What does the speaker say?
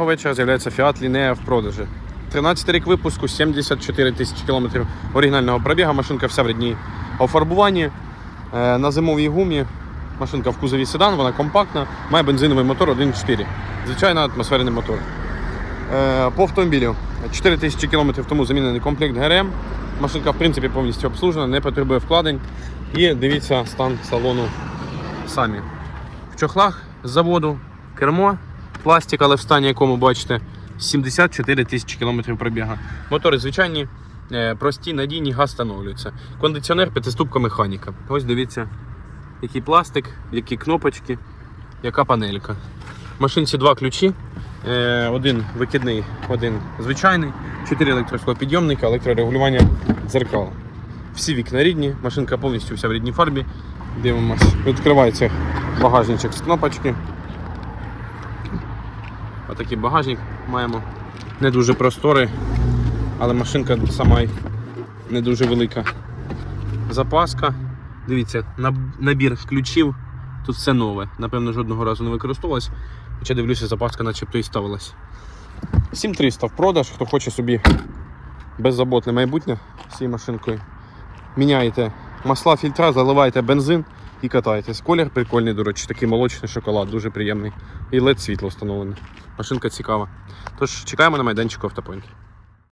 цього вечора з'являється Fiat Linea в продажі. 13 рік випуску, 74 тисячі кілометрів оригінального пробігу. Машинка вся в рідній офарбуванні. Е, На зимовій гумі. Машинка в кузові седан, вона компактна, має бензиновий мотор 1.4. Звичайно, атмосферний мотор. Е, По автомобілю 4 тисячі кілометрів тому замінений комплект ГРМ. Машинка в принципі повністю обслужена, не потребує вкладень. І дивіться стан салону самі. В чохлах з заводу кермо, пластик, але в стані якому бачите 74 тисячі кілометрів пробіга. Мотори звичайні, е, прості, надійні, газ встановлюється. Кондиціонер, п'ятиступка механіка. Ось дивіться, який пластик, які кнопочки, яка панелька. В машинці два ключі. Е, Один викидний, один звичайний, чотири електросклопідйомника, електрорегулювання дзеркал. Всі вікна рідні, машинка повністю вся в рідній фарбі. Дивимось. Відкривається багажничок з кнопочки. Отакий багажник маємо. Не дуже просторий, але машинка сама не дуже велика. Запаска. Дивіться, набір ключів. Тут все нове. Напевно, жодного разу не використовувалось. Хоча дивлюся, запаска начебто і ставилась. 7300 в продаж, хто хоче собі беззаботне майбутнє з цією машинкою. Міняєте масла, фільтра, заливаєте бензин і катайтесь. Колір прикольний, до речі, такий молочний шоколад, дуже приємний. І LED світло встановлене. Машинка цікава. Тож чекаємо на майданчику автопоінт.